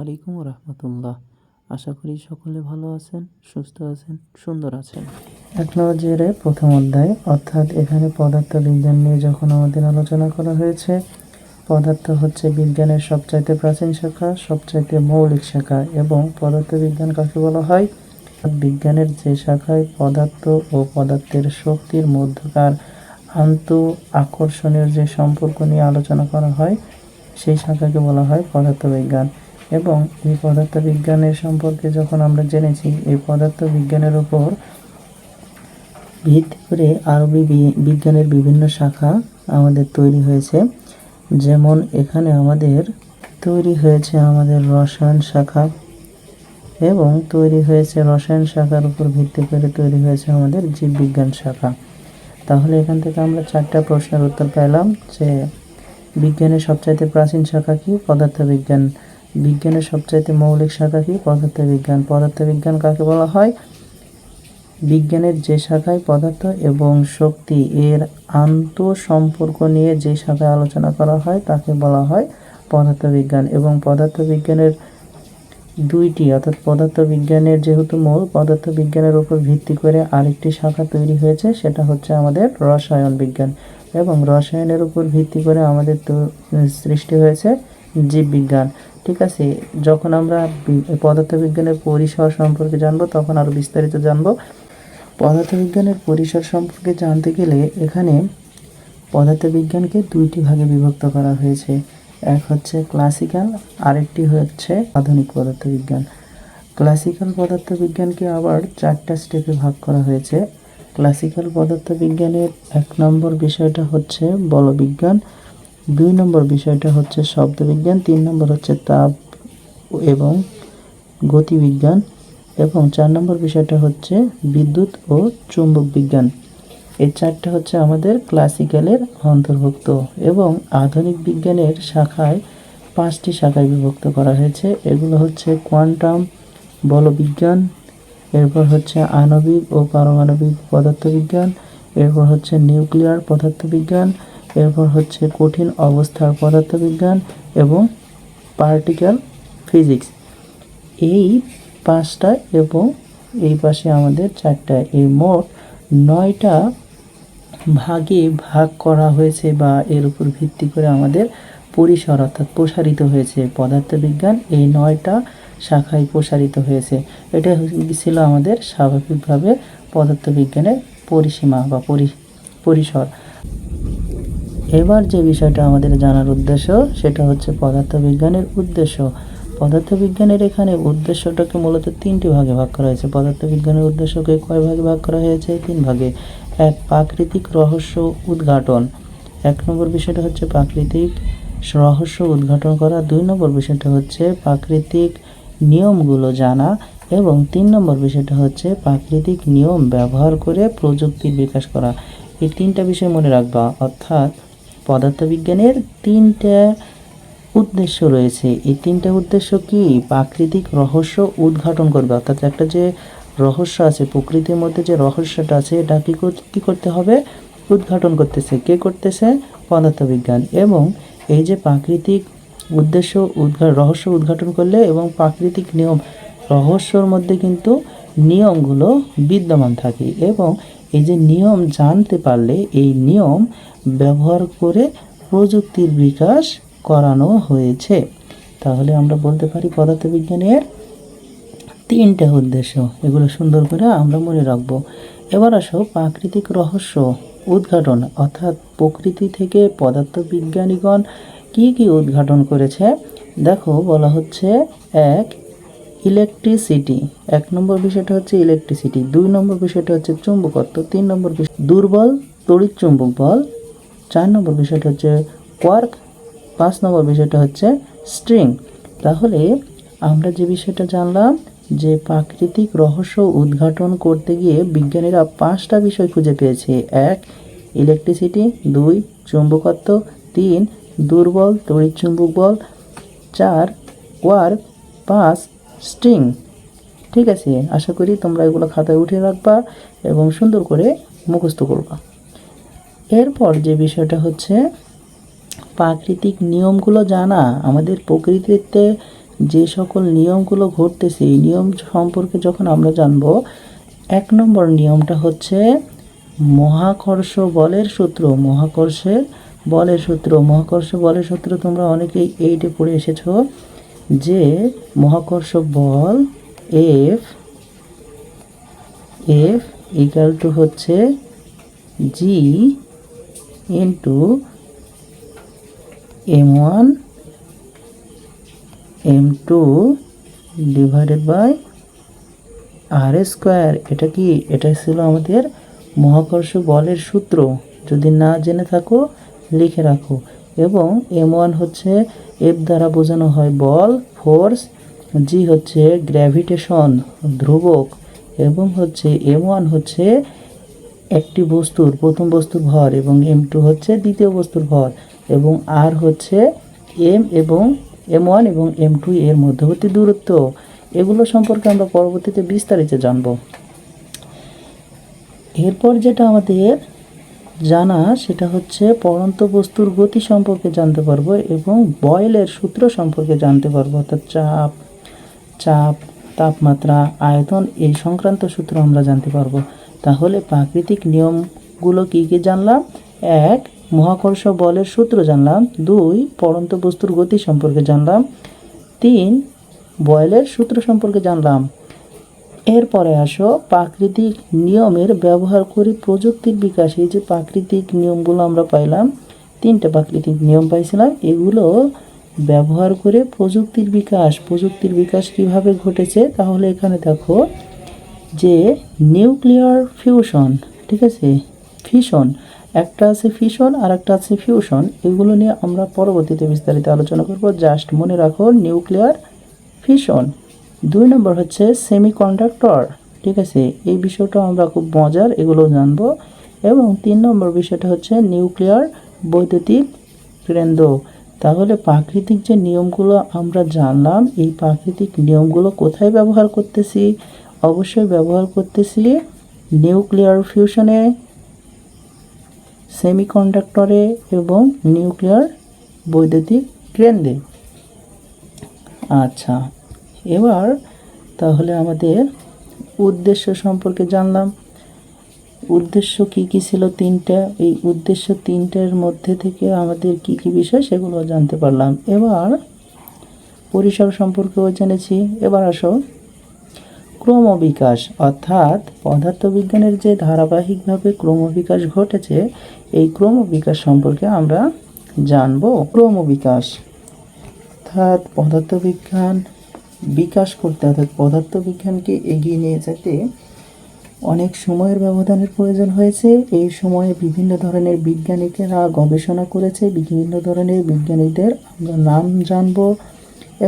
আলাইকুম রহমতুল্লাহ আশা করি সকলে ভালো আছেন, সুস্থ আছেন, সুন্দর আছেন। এক নজরে প্রথম অধ্যায়, অর্থাৎ এখানে পদার্থ বিজ্ঞান নিয়ে যখন আমাদের আলোচনা করা হয়েছে, পদার্থ হচ্ছে বিজ্ঞানের সবচাইতে প্রাচীন শাখা, সবচাইতে মৌলিক শাখা এবং পদার্থ বিজ্ঞান কাকে বলা হয়? বিজ্ঞানের যে শাখায় পদার্থ ও পদার্থের শক্তির মধ্যকার আন্ত আকর্ষণীয় যে সম্পর্ক নিয়ে আলোচনা করা হয়, সেই শাখাকে বলা হয় পদার্থবিজ্ঞান। এবং এই পদার্থবিজ্ঞানের সম্পর্কে যখন আমরা জেনেছি, এই পদার্থ বিজ্ঞানের উপর ভিত্তি করে আরবি বিজ্ঞানের বিভিন্ন শাখা আমাদের তৈরি হয়েছে। যেমন এখানে আমাদের তৈরি হয়েছে আমাদের রসায়ন শাখা এবং তৈরি হয়েছে রসায়ন শাখার উপর ভিত্তি করে তৈরি হয়েছে আমাদের জীববিজ্ঞান শাখা। তাহলে এখান থেকে আমরা চারটা প্রশ্নের উত্তর পেলাম যে, বিজ্ঞানের সবচাইতে প্রাচীন শাখা কি? পদার্থবিজ্ঞান। বিজ্ঞানের সবচাইতে মৌলিক শাখা কি? পদার্থবিজ্ঞান। পদার্থবিজ্ঞান কাকে বলা হয়? বিজ্ঞানের যে শাখায় পদার্থ এবং শক্তি এর আন্ত সম্পর্ক নিয়ে যে শাখায় আলোচনা করা হয়, তাকে বলা হয় পদার্থবিজ্ঞান। এবং পদার্থবিজ্ঞানের দুইটি, অর্থাৎ পদার্থবিজ্ঞানের যেহেতু মূল, পদার্থবিজ্ঞানের উপর ভিত্তি করে আরেকটি শাখা তৈরি হয়েছে, সেটা হচ্ছে আমাদের রসায়ন বিজ্ঞান। এবং রসায়নের উপর ভিত্তি করে আমাদের সৃষ্টি হয়েছে জীববিজ্ঞান। ঠিক আছে, যখন আমরা পদার্থবিজ্ঞানের পরিসর সম্পর্কে জানব, তখন আরও বিস্তারিত জানব। পদার্থবিজ্ঞানের পরিসর সম্পর্কে জানতে গেলে এখানে পদার্থবিজ্ঞানকে দুইটি ভাগে বিভক্ত করা হয়েছে। এক হচ্ছে ক্লাসিক্যাল, আরেকটি হচ্ছে আধুনিক পদার্থবিজ্ঞান। ক্লাসিক্যাল পদার্থবিজ্ঞানকে আবার চারটা স্টেপে ভাগ করা হয়েছে। ক্লাসিক্যাল পদার্থবিজ্ঞানের এক নম্বর বিষয়টা হচ্ছে বলবিজ্ঞান। দুই নম্বর বিষয়টা হচ্ছে শব্দবিজ্ঞান, তিন নম্বর হচ্ছে তাপ এবং গতিবিজ্ঞান এবং চার নম্বর বিষয়টা হচ্ছে বিদ্যুৎ ও চুম্বক বিজ্ঞান। এই চারটা হচ্ছে আমাদের ক্লাসিক্যালের অন্তর্ভুক্ত এবং আধুনিক বিজ্ঞানের শাখায় পাঁচটি শাখায় বিভক্ত করা হয়েছে। এগুলো হচ্ছে কোয়ান্টাম বলবিজ্ঞান, এরপর হচ্ছে আণবিক ও পারমাণবিক পদার্থবিজ্ঞান, এরপর হচ্ছে নিউক্লিয়ার পদার্থবিজ্ঞান এরপর হচ্ছে কঠিন অবস্থার পদার্থবিজ্ঞান এবং পার্টিকেল ফিজিক্স এই পাঁচটা এবং এই পাশে আমাদের চারটা, এই মোট নয়টা ভাগে ভাগ করা হয়েছে বা এর উপর ভিত্তি করে আমাদের পরিসর অর্থাৎ প্রসারিত হয়েছে পদার্থবিজ্ঞান। এই নয়টা শাখায় প্রসারিত হয়েছে। এটা ছিল আমাদের স্বাভাবিকভাবে পদার্থবিজ্ঞানের পরিসীমা বা পরিসর। এবার যে বিষয়টা আমাদের জানার উদ্দেশ্য, সেটা হচ্ছে পদার্থবিজ্ঞানের উদ্দেশ্য। পদার্থবিজ্ঞানের এখানে উদ্দেশ্যটাকে মূলত তিনটি ভাগে ভাগ করা হয়েছে। পদার্থবিজ্ঞানের উদ্দেশ্যকে কয় ভাগে ভাগ করা হয়েছে? তিন ভাগে। এক, প্রাকৃতিক রহস্য উদ্ঘাটন। এক নম্বর বিষয়টা হচ্ছে প্রাকৃতিক রহস্য উদ্ঘাটন করা। দুই নম্বর বিষয়টা হচ্ছে প্রাকৃতিক নিয়মগুলো জানা। এবং তিন নম্বর বিষয়টা হচ্ছে প্রাকৃতিক নিয়ম ব্যবহার করে প্রযুক্তির বিকাশ করা। এই তিনটা বিষয় মনে রাখবা। অর্থাৎ পদার্থবিজ্ঞানের তিনটা উদ্দেশ্য রয়েছে। এই তিনটা উদ্দেশ্য কি? প্রাকৃতিক রহস্য উদ্ঘাটন করবে। অর্থাৎ একটা যে রহস্য আছে, প্রকৃতির মধ্যে যে রহস্যটা আছে, এটা কি কি করতে হবে? উদ্ঘাটন করতেছে। কে করতেছে? পদার্থবিজ্ঞান। এবং এই যে প্রাকৃতিক উদ্দেশ্য উদ্ঘা, রহস্য উদ্ঘাটন করলে এবং প্রাকৃতিক নিয়ম, রহস্যর মধ্যে কিন্তু নিয়মগুলো বিদ্যমান থাকে। এবং এই যে নিয়ম জানতে পারলে এই নিয়ম ব্যবহার করে প্রযুক্তির বিকাশ করানো হয়েছে। তাহলে আমরা বলতে পারি পদার্থবিজ্ঞানের তিনটা উদ্দেশ্য। এগুলো সুন্দর করে আমরা মনে রাখব। এবার আসো প্রাকৃতিক রহস্য উদ্ঘাটন, অর্থাৎ প্রকৃতি থেকে পদার্থবিজ্ঞানীগণ কি কি উদ্ঘাটন করেছে? দেখো বলা হচ্ছে এক ইলেকট্রিসিটি। এক নম্বর বিষয়টা হচ্ছে ইলেকট্রিসিটি। দুই নম্বর বিষয়টা হচ্ছে চুম্বকত্ব। তিন নম্বর বিষয় দুর্বল, তড়িৎ চুম্বক বল। চার নম্বর বিষয়টা হচ্ছে কোয়ার্ক পাঁচ নম্বর বিষয়টা হচ্ছে স্ট্রিং তাহলে আমরা যে বিষয়টা জানলাম যে প্রাকৃতিক রহস্য উদ্ঘাটন করতে গিয়ে বিজ্ঞানীরা পাঁচটা বিষয় খুঁজে পেয়েছে। এক, ইলেকট্রিসিটি। দুই, চুম্বকত্ব। তিন, দুর্বল, তড়িৎ চুম্বক বল। চার কোয়ার্ক পাঁচ স্ট্রিং ঠিক আছে? আশা করি তোমরা এগুলো খাতায় উঠে রাখবা এবং সুন্দর করে মুখস্থ করবা। এরপর যে বিষয়টা হচ্ছে, প্রাকৃতিক নিয়মগুলো জানা। আমাদের প্রকৃতিতে যে সকল নিয়মগুলো ঘটতেছে, এই নিয়ম সম্পর্কে যখন আমরা জানব, এক নম্বর নিয়মটা হচ্ছে মহাকর্ষ বলের সূত্র। মহাকর্ষের বলের সূত্র। মহাকর্ষ বলের সূত্র তোমরা অনেকেই এইটে পড়ে এসেছ। যে মহাকর্ষ বল এফ এফ ইকাল টু হচ্ছে G into M one M two divided by R square এটা কি? এটা ছিল আমাদের মহাকর্ষ বলের সূত্র। যদি না জেনে থাকো, লিখে রাখো। এবং এম ওয়ান হচ্ছে এফ দ্বারা বোঝানো হয় বল ফোর্স জি হচ্ছে গ্র্যাভিটেশন ধ্রুবক, এবং হচ্ছে এম ওয়ান হচ্ছে একটি বস্তুর প্রথম বস্তুর ভর এবং এম টু হচ্ছে দ্বিতীয় বস্তুর ভর এবং আর হচ্ছে এম এবং এম ওয়ান এবং এম টু এর মধ্যবর্তী দূরত্ব। এগুলো সম্পর্কে আমরা পরবর্তীতে বিস্তারিত জানব। এরপর যেটা আমাদের জানা সেটা হচ্ছে পরন্ত বস্তুর গতি সম্পর্কে জানতে পারব এবং বয়েলের সূত্র সম্পর্কে জানতে পারব, অর্থাৎ চাপ চাপ, তাপমাত্রা, আয়তন এই সংক্রান্ত সূত্র আমরা জানতে পারব। তাহলে প্রাকৃতিক নিয়মগুলো কী কী জানলাম? এক, মহাকর্ষ বলের সূত্র জানলাম। দুই, পরন্ত বস্তুর গতি সম্পর্কে জানলাম। তিন, বয়েলের সূত্র সম্পর্কে জানলাম। এরপরে আসো, প্রাকৃতিক নিয়মের ব্যবহার করে প্রযুক্তির বিকাশে যে প্রাকৃতিক নিয়মগুলো আমরা পাইলাম, তিনটে প্রাকৃতিক নিয়ম পাইছিলাম, এগুলো ব্যবহার করে প্রযুক্তির বিকাশ প্রযুক্তির বিকাশ কীভাবে ঘটেছে, তাহলে এখানে দেখো যে নিউক্লিয়ার ফিউশন, ঠিক আছে? ফিশন একটা আছে ফিশন আর একটা আছে ফিউশন, এগুলো নিয়ে আমরা পরবর্তীতে বিস্তারিত আলোচনা করব। জাস্ট মনে রাখো, নিউক্লিয়ার ফিশন দুই নম্বর হচ্ছে সেমিকন্ডাক্টর ঠিক আছে? এই বিষয়টা আমরা খুব মজার, এগুলো জানব। এবং তিন নম্বর বিষয়টা হচ্ছে নিউক্লিয়ার বৈদ্যুতিক কেন্দ্র। তাহলে প্রাকৃতিক যে নিয়মগুলো আমরা জানলাম, এই প্রাকৃতিক নিয়মগুলো কোথায় ব্যবহার করতেছি? অবশ্যই ব্যবহার করতেছি নিউক্লিয়ার ফিউশনে সেমিকন্ডাক্টরে এবং নিউক্লিয়ার বৈদ্যুতিক কেন্দ্রে। আচ্ছা। এবার তাহলে আমাদের উদ্দেশ্য সম্পর্কে জানলাম। উদ্দেশ্য কি কি ছিল তিনটা? এই উদ্দেশ্য তিনটার মধ্যে থেকে আমাদের কি কি বিষয় সেগুলো জানতে পারলাম। এবার পরিসর সম্পর্কেও জেনেছি। এবার আসো। ক্রমবিকাশ, অর্থাৎ পদার্থবিজ্ঞানের যে ধারাবাহিকভাবে ক্রমবিকাশ ঘটেছে, এই ক্রমবিকাশ সম্পর্কে আমরা জানব। ক্রমবিকাস অর্থাৎ পদার্থবিজ্ঞান বিকাশ করতে অর্থাৎ পদার্থবিজ্ঞানকে এগিয়ে নিয়ে যেতে অনেক সময়ের ব্যবধানের প্রয়োজন হয়েছে। এই সময়ে বিভিন্ন ধরনের বিজ্ঞানীরা গবেষণা করেছে, বিভিন্ন ধরনের বিজ্ঞানীদের আমরা নাম জানব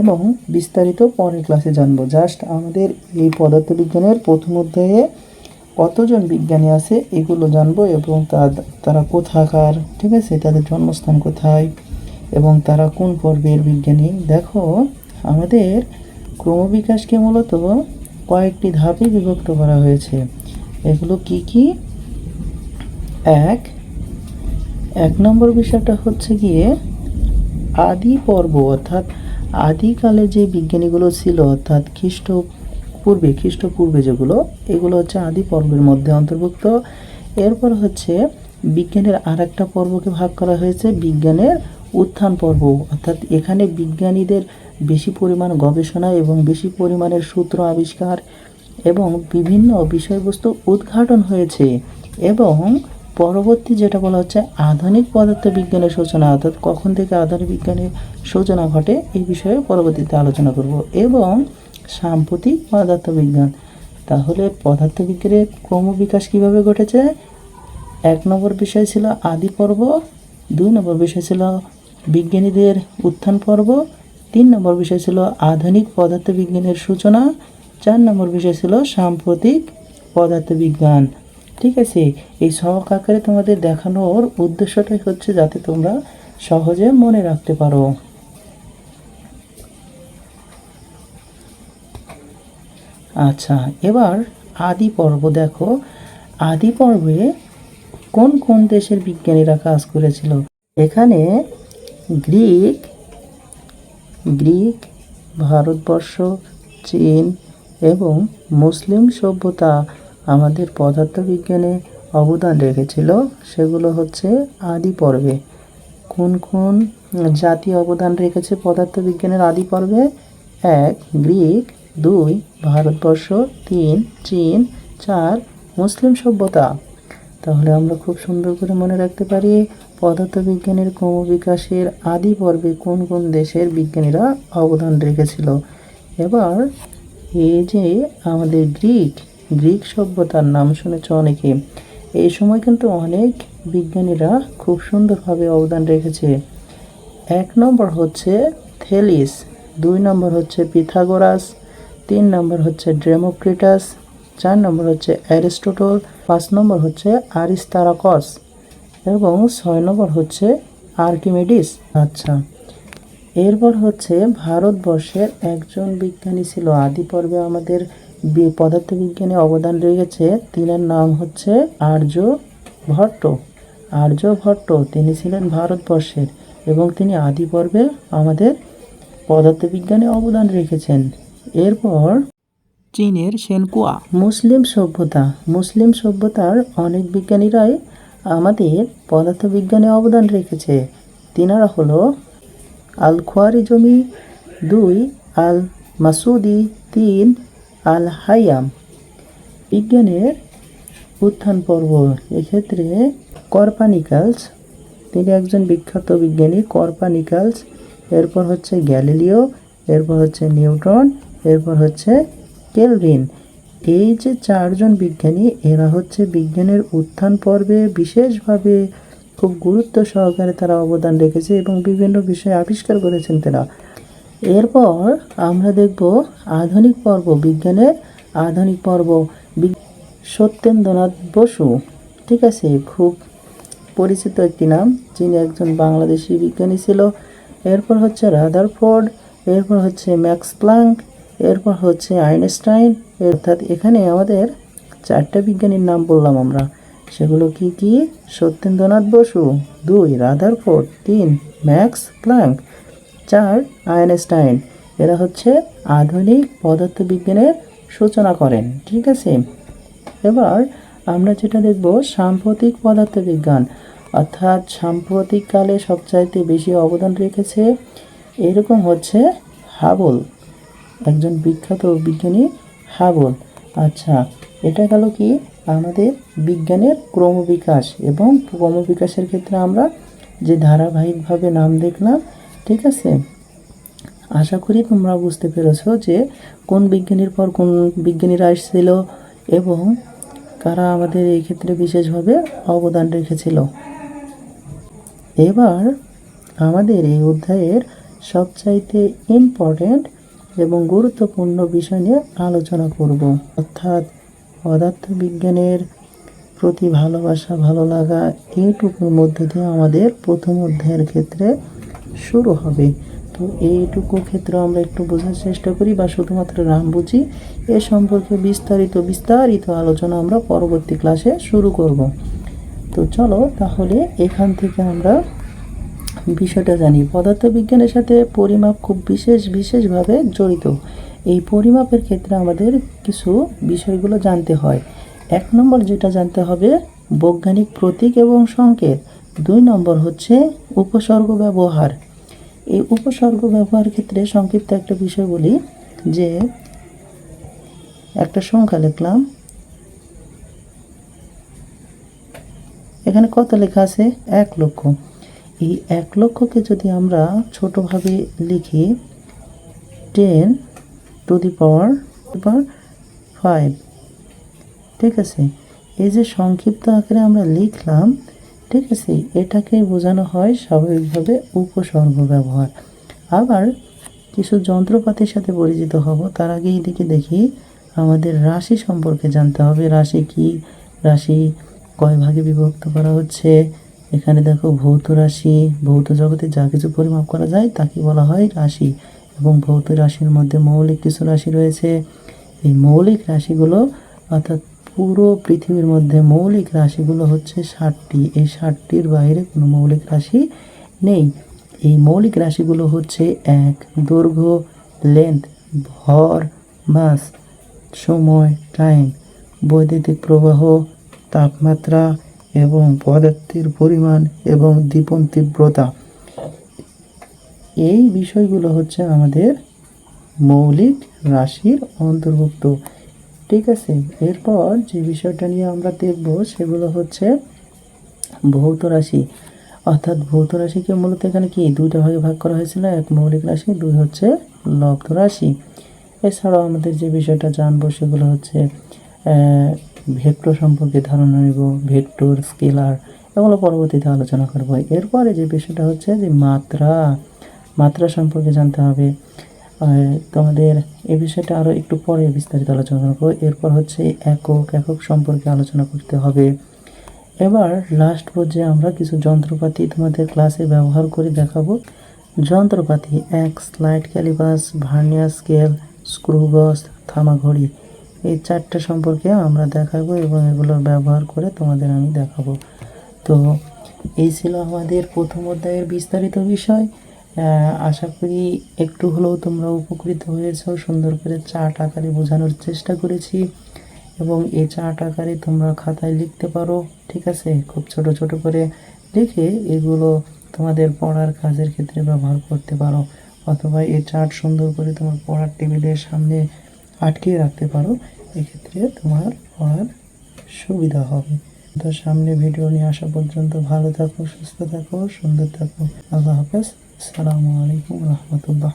এবং বিস্তারিত পরের ক্লাসে জানব। জাস্ট আমাদের এই পদার্থবিজ্ঞানের প্রথম অধ্যায়ে কতজন বিজ্ঞানী আছে এগুলো জানব এবং তারা কোথাকার, ঠিক আছে? তাদের জন্মস্থান কোথায় এবং তারা কোন পর্বের বিজ্ঞানী? দেখো, আমাদের ক্রমবিকাশকে মূলত কয়েকটি ধাপে বিভক্ত করা হয়েছে। এগুলো কি কি? এক এক নম্বর বিষয়টা হচ্ছে গিয়ে আদি পর্ব, অর্থাৎ আদিকালে যে বিজ্ঞানীগুলো ছিল, অর্থাৎ খ্রিস্ট পূর্বে খ্রিস্টপূর্বে যেগুলো, এগুলো হচ্ছে আদি পর্বের মধ্যে অন্তর্ভুক্ত। এরপর হচ্ছে বিজ্ঞানের আর একটা পর্বকে ভাগ করা হয়েছে, বিজ্ঞানের উত্থান পর্ব, অর্থাৎ এখানে বিজ্ঞানীদের বেশি পরিমাণ গবেষণা এবং বেশি পরিমাণের সূত্র আবিষ্কার এবং বিভিন্ন বিষয়বস্তু উদ্ঘাটন হয়েছে এবং পরবর্তী যেটা বলা হচ্ছে আধুনিক পদার্থবিজ্ঞানের সূচনা, অর্থাৎ কখন থেকে আধুনিক বিজ্ঞানের সূচনা ঘটে, এই বিষয়ে পরবর্তীতে আলোচনা করব। এবং সাম্প্রতিক পদার্থবিজ্ঞান, তাহলে পদার্থবিজ্ঞানের ক্রমবিকাশ কীভাবে ঘটেছে? এক নম্বর বিষয় ছিল আদি পর্ব, দুই নম্বর বিষয় ছিল বিজ্ঞানীদের উত্থান পর্ব। তিন নম্বর বিষয় ছিল আধুনিক পদার্থবিজ্ঞানের সূচনা। চার নম্বর বিষয় ছিল সাম্প্রতিক পদার্থবিজ্ঞান। ঠিক আছে, এই সহক আকারে তোমাদের দেখানোর উদ্দেশ্যটাই হচ্ছে যাতে তোমরা সহজে মনে রাখতে পারো। আচ্ছা এবার আদি পর্ব দেখো। আদি পর্বে কোন কোন দেশের বিজ্ঞানীরা কাজ করেছিল? এখানে গ্রিক গ্রিক, ভারতবর্ষ, চীন এবং মুসলিম সভ্যতা আমাদের পদার্থবিজ্ঞানে অবদান রেখেছিল। সেগুলো হচ্ছে আদি পর্বে। কোন কোন জাতি অবদান রেখেছে পদার্থবিজ্ঞানের আদি পর্বে? এক, গ্রিক, দুই, ভারতবর্ষ, তিন, চীন, চার, মুসলিম সভ্যতা। তাহলে আমরা খুব সুন্দর করে মনে রাখতে পারি, পদার্থবিজ্ঞানের ক্রমবিকাশের আদি পর্বে কোন কোন দেশের বিজ্ঞানীরা অবদান রেখেছিল? এবার এই যে আমাদের গ্রিক গ্রিক সভ্যতার নাম শুনেছ অনেকে। এই সময় কিন্তু অনেক বিজ্ঞানীরা খুব সুন্দরভাবে অবদান রেখেছে। এক নম্বর হচ্ছে থেলিস, দুই নম্বর হচ্ছে পিথাগোরাস, তিন নম্বর হচ্ছে ড্রেমোক্রিটাস চার নম্বর হচ্ছে অ্যারিস্টোটল, পাঁচ নম্বর হচ্ছে আরিস্তারাকস এবং ছয় নম্বর হচ্ছে আর্কিমেডিস। আচ্ছা এরপর হচ্ছে ভারতবর্ষের একজন বিজ্ঞানী ছিল, আদি পর্বে আমাদের পদার্থবিজ্ঞানে অবদান রেখেছে, তিনার নাম হচ্ছে আর্য ভট্ট। আর্যভট্ট তিনি ছিলেন ভারতবর্ষের এবং তিনি আদি পর্বে আমাদের পদার্থবিজ্ঞানে অবদান রেখেছেন। এরপর চীনের সেনকুয়া মুসলিম সভ্যতা। মুসলিম সভ্যতার অনেক বিজ্ঞানীরাই আমাদের পদার্থবিজ্ঞানে অবদান রেখেছে। তিনারা হলো আল খোয়ারিজমি দুই আল মাসুদি তিন আল হাইয়াম বিজ্ঞানের উত্থান পর্ব, এক্ষেত্রে কর্পানিকালস। তিনি একজন বিখ্যাত বিজ্ঞানী, কর্পানিকালস। এরপর হচ্ছে গ্যালিলিও, এরপর হচ্ছে নিউটন এরপর হচ্ছে কেলভিন এই যে চারজন বিজ্ঞানী, এরা হচ্ছে বিজ্ঞানের উত্থান পর্বে বিশেষভাবে খুব গুরুত্ব সহকারে তারা অবদান রেখেছে এবং বিভিন্ন বিষয়ে আবিষ্কার করেছেন তারা। এরপর আমরা দেখব আধুনিক পর্ব বিজ্ঞানের আধুনিক পর্ব সত্যেন্দ্রনাথ বসু। ঠিক আছে, খুব পরিচিত একটি নাম, যিনি একজন বাংলাদেশি বিজ্ঞানী ছিল। এরপর হচ্ছে রাদারফোর্ড, এরপর হচ্ছে ম্যাক্স প্লাঙ্ক এরপর হচ্ছে আইনস্টাইন। অর্থাৎ এখানে আমাদের চারটা বিজ্ঞানীর নাম বললাম আমরা। সেগুলো কি কি? সত্যেন্দ্রনাথ বসু, দুই রাদারফোর্ড, তিন ম্যাক্স প্লাঙ্ক, চার আইনস্টাইন। এরা হচ্ছে আধুনিক পদার্থবিজ্ঞানের সূচনা করেন, ঠিক আছে? এবার আমরা যেটা দেখব, সাম্প্রতিক পদার্থবিজ্ঞান। অর্থাৎ সাম্প্রতিককালে সবচাইতে বেশি অবদান রেখেছে এরকম হচ্ছে হাবল। একজন বিখ্যাত বিজ্ঞানী হাবল আচ্ছা এটা গেল কি? আমাদের বিজ্ঞানের ক্রমবিকাশ এবং ক্রমবিকাশের ক্ষেত্রে আমরা যে ধারাবাহিকভাবে নাম দেখলাম, ঠিক আছে? আশা করি তোমরা বুঝতে পেরেছ যে কোন বিজ্ঞানীর পর কোন বিজ্ঞানীরা এসেছিল এবং কারা আমাদের এই ক্ষেত্রে বিশেষভাবে অবদান রেখেছিল। এবার আমাদের এই অধ্যায়ের সবচাইতে ইম্পর্ট্যান্ট এবং গুরুত্বপূর্ণ বিষয় নিয়ে আলোচনা করব। অর্থাৎ পদার্থবিজ্ঞানের প্রতি ভালোবাসা, ভালো লাগা এইটুকুর মধ্য দিয়ে আমাদের প্রথম অধ্যায়ের ক্ষেত্রে শুরু হবে। তো এইটুকু ক্ষেত্রে আমরা একটু বোঝার চেষ্টা করি বা শুধুমাত্র নাম বুঝি। এ সম্পর্কে বিস্তারিত বিস্তারিত আলোচনা আমরা পরবর্তী ক্লাসে শুরু করব। তো চলো তাহলে এখান থেকে আমরা বিষয়টা জানি। পদার্থবিজ্ঞানের সাথে পরিমাপ খুব বিশেষ, বিশেষভাবে জড়িত। এই পরিমাপের ক্ষেত্রে আমাদের কিছু বিষয়গুলো জানতে হয়। এক নম্বর যেটা জানতে হবে, বৈজ্ঞানিক প্রতীক এবং সংকেত। দুই নম্বর হচ্ছে উপসর্গ ব্যবহার। এই উপসর্গ ব্যবহার ক্ষেত্রে সংক্ষিপ্ত একটা বিষয় বলি, যে একটা সংখ্যা লিখলাম। এখানে কত লেখা আছে? এক লক্ষ। এই এক লক্ষকে যদি আমরা ছোটোভাবে লিখি ten to the power power five ঠিক আছে? এই যে সংক্ষিপ্ত আকারে আমরা লিখলাম, ঠিক আছে, এটাকে বোঝানো হয় স্বাভাবিকভাবে উপসর্গ ব্যবহার। আবার কিছু যন্ত্রপাতির সাথে পরিচিত হব, তার আগে এদিকে দেখি, আমাদের রাশি সম্পর্কে জানতে হবে। রাশি কি? রাশি কয় ভাগে বিভক্ত করা হচ্ছে? এখানে দেখো ভৌত রাশি, ভৌত জগতে যা কিছু পরিমাপ করা যায় তাকে বলা হয় রাশি এবং ভৌত রাশির মধ্যে মৌলিক কিছু রাশি রয়েছে। এই মৌলিক রাশিগুলো অর্থাৎ পুরো পৃথিবীর মধ্যে মৌলিক রাশিগুলো হচ্ছে ষাটটি। এই ষাটটির বাইরে কোনো মৌলিক রাশি নেই। এই মৌলিক রাশিগুলো হচ্ছে এক, দৈর্ঘ্য লেন্থ ভর মাস সময় টাইম বৈদ্যুতিক প্রবাহ, তাপমাত্রা এবং পদার্থের পরিমাণ এবং দীপন তীব্রতা। এই বিষয়গুলো হচ্ছে আমাদের মৌলিক রাশির অন্তর্ভুক্ত। ঠিক আছে, এরপর যে বিষয়টা নিয়ে আমরা দেখব সেগুলো হচ্ছে ভৌত রাশি। অর্থাৎ ভৌত রাশিকে মূলত এখানে কি দুইটা ভাগে ভাগ করা হয়েছিল? এক মৌলিক রাশি, দুই হচ্ছে লব্ধ রাশি। এছাড়াও আমাদের যে বিষয়টা জানব সেগুলো হচ্ছে ভেক্টর সম্পর্কে ধারণা নেব ভেক্টর স্কেলার, এগুলো পরবর্তীতে আলোচনা করব। এরপরে যে বিষয়টা হচ্ছে যে মাত্রা মাত্রা সম্পর্কে জানতে হবে। তোমাদের এ বিষয়টা আরও একটু পরে বিস্তারিত আলোচনা করব। এরপর হচ্ছে একক একক সম্পর্কে আলোচনা করতে হবে। এবার লাস্ট পর্যায়ে আমরা কিছু যন্ত্রপাতি তোমাদের ক্লাসে ব্যবহার করে দেখাবো। যন্ত্রপাতি, এক স্লাইড ক্যালিপাস ভার্নিয়ার স্কেল স্ক্রুবস থামাঘড়ি এই চারটা সম্পর্কে আমরা দেখাবো এবং এগুলোর ব্যবহার করে তোমাদের আমি দেখাবো। তো এই ছিল আমাদের প্রথম অধ্যায়ের বিস্তারিত বিষয়। আশা করি একটু হলেও তোমরা উপকৃত হয়েছো। সুন্দর করে চার্ট আকারে বোঝানোর চেষ্টা করেছি এবং এই চার্ট আকারে তোমরা খাতায় লিখতে পারো, ঠিক আছে? খুব ছোট ছোট করে লিখে এগুলো তোমাদের পড়ার কাজের ক্ষেত্রে ব্যবহার করতে পারো। অথবা এই চার্ট সুন্দর করে তোমার পড়ার টেবিলের সামনে আটকিয়ে রাখতে পারো, এক্ষেত্রে তোমার পড়ার সুবিধা হবে। তো সামনে ভিডিও নিয়ে আসা পর্যন্ত ভালো থাকো, সুস্থ থাকো, সুন্দর থাকো। আল্লাহ হাফেজ। আসসালামু আলাইকুম রহমতুল্লাহ।